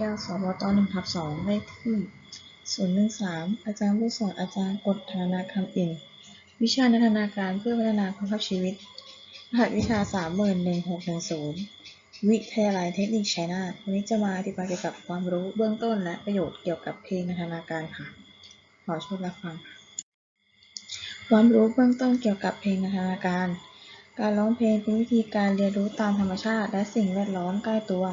แก้วสบตหนึ่งทับสองเลขที่ศูนย์หนึ่งสามอาจารย์ผู้สอนอาจารย์กฎธนาคำอิน วิชานันทนาการเพื่อพัฒนาคุณภาพชีวิต รหัสวิชาสามหมื่นหนึ่งหกหนึ่งศูนย์วิทยาลัยเทคนิคชัยนาทวันนี้จะมาอธิบายเกี่ยวกับความรู้เบื้องต้นและประโยชน์เกี่ยวกับเพลงนันทนาการค่ะ ขอชมรับฟังค่ะความรู้เบื้องต้นเกี่ยวกับเพลงนันทนาการการร้องเพลงเป็นวิธีการเรียนรู้ตามธรรมชาติ และสิ่งแวดล้อมใกล้ตัว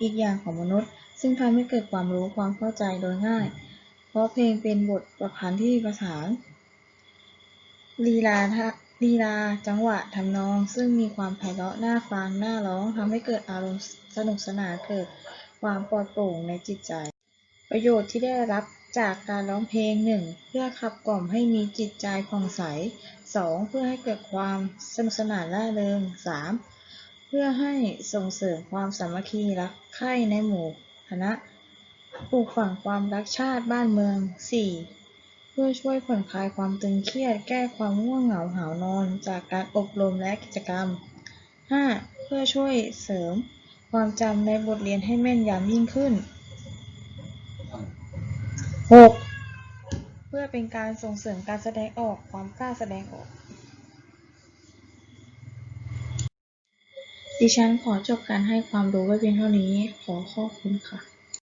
อีกอย่างของมนุษย์ ซึ่งทำให้เกิดความรู้ความเข้าใจโดยง่าย เพราะเพลงเป็นบทประพันธ์ที่มีประสานลีลาทะลีลาจังหวะทำนอง ซึ่งมีความไพเราะน่าฟังน่าร้องทำให้เกิดอารมณ์สนุกสนานเกิดความปลอดโปร่งในจิตใจ ประโยชน์ที่ได้รับจากการร้องเพลง 1. เพื่อขับกล่อมให้มีจิตใจผ่องใส 2. เพื่อให้เกิดความสนุกสนานร่าเริง 3. เพื่อให้ส่งเสริมความสามัคคีรักใคร่ในหมู่ คณะปลูกฝังความรักชาติบ้านเมือง 4. เพื่อช่วยผ่อนคลายความตึงเครียด แก้ความง่วงเหงาหานอน จากการอบรมและกิจกรรม 5. เพื่อช่วยเสริมความจำในบทเรียนให้แม่นยำยิ่งขึ้น 6. เพื่อเป็นการส่งเสริมการแสดงออกความกล้าแสดงออก ดิฉันขอจบการให้ความรู้ไว้เพียงเท่านี้ ขอขอบคุณค่ะ